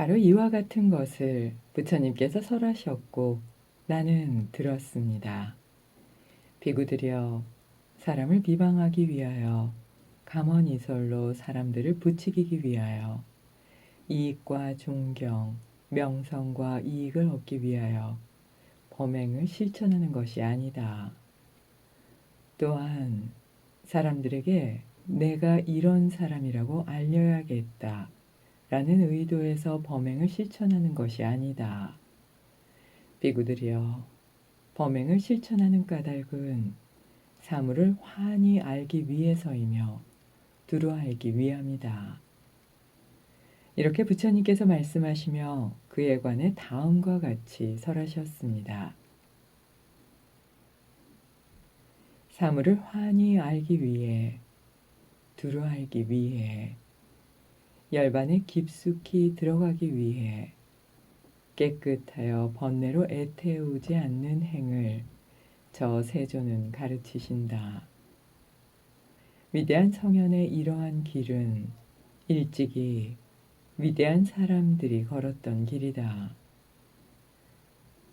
바로 이와 같은 것을 부처님께서 설하셨고 나는 들었습니다. 비구들이여 사람을 비방하기 위하여 감언이설로 사람들을 부추기기 위하여 이익과 존경, 명성과 이익을 얻기 위하여 범행을 실천하는 것이 아니다. 또한 사람들에게 내가 이런 사람이라고 알려야겠다. 라는 의도에서 범행을 실천하는 것이 아니다. 비구들이여, 범행을 실천하는 까닭은 사물을 환히 알기 위해서이며 두루 알기 위함이다. 이렇게 부처님께서 말씀하시며 그에 관해 다음과 같이 설하셨습니다. 사물을 환히 알기 위해, 두루 알기 위해, 열반에 깊숙이 들어가기 위해, 깨끗하여 번뇌로 애태우지 않는 행을 저 세조는 가르치신다. 위대한 성현의 이러한 길은 일찍이 위대한 사람들이 걸었던 길이다.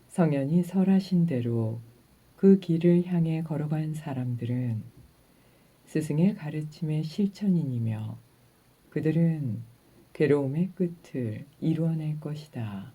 성현이 설하신 대로 그 길을 향해 걸어간 사람들은 스승의 가르침의 실천인이며 그들은 괴로움의 끝을 이루어낼 것이다.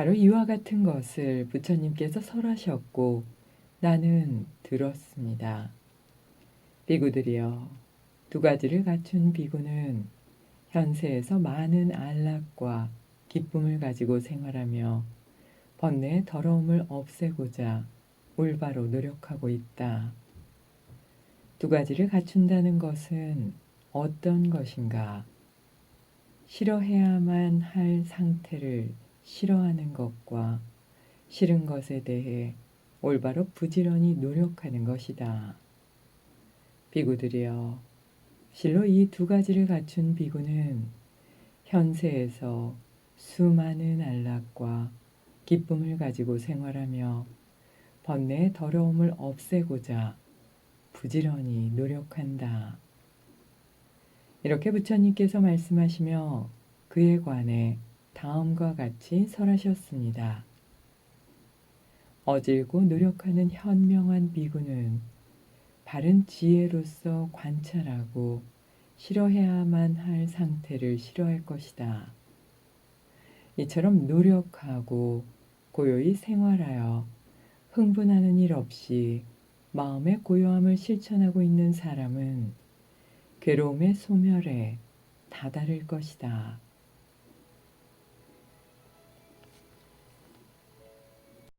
바로 이와 같은 것을 부처님께서 설하셨고 나는 들었습니다. 비구들이여 두 가지를 갖춘 비구는 현세에서 많은 안락과 기쁨을 가지고 생활하며 번뇌의 더러움을 없애고자 올바로 노력하고 있다. 두 가지를 갖춘다는 것은 어떤 것인가? 싫어해야만 할 상태를 싫어하는 것과 싫은 것에 대해 올바로 부지런히 노력하는 것이다. 비구들이여, 실로 이 두 가지를 갖춘 비구는 현세에서 수많은 안락과 기쁨을 가지고 생활하며 번뇌의 더러움을 없애고자 부지런히 노력한다. 이렇게 부처님께서 말씀하시며 그에 관해 다음과 같이 설하셨습니다. 어질고 노력하는 현명한 비구는 바른 지혜로서 관찰하고 싫어해야만 할 상태를 싫어할 것이다. 이처럼 노력하고 고요히 생활하여 흥분하는 일 없이 마음의 고요함을 실천하고 있는 사람은 괴로움의 소멸에 다다를 것이다.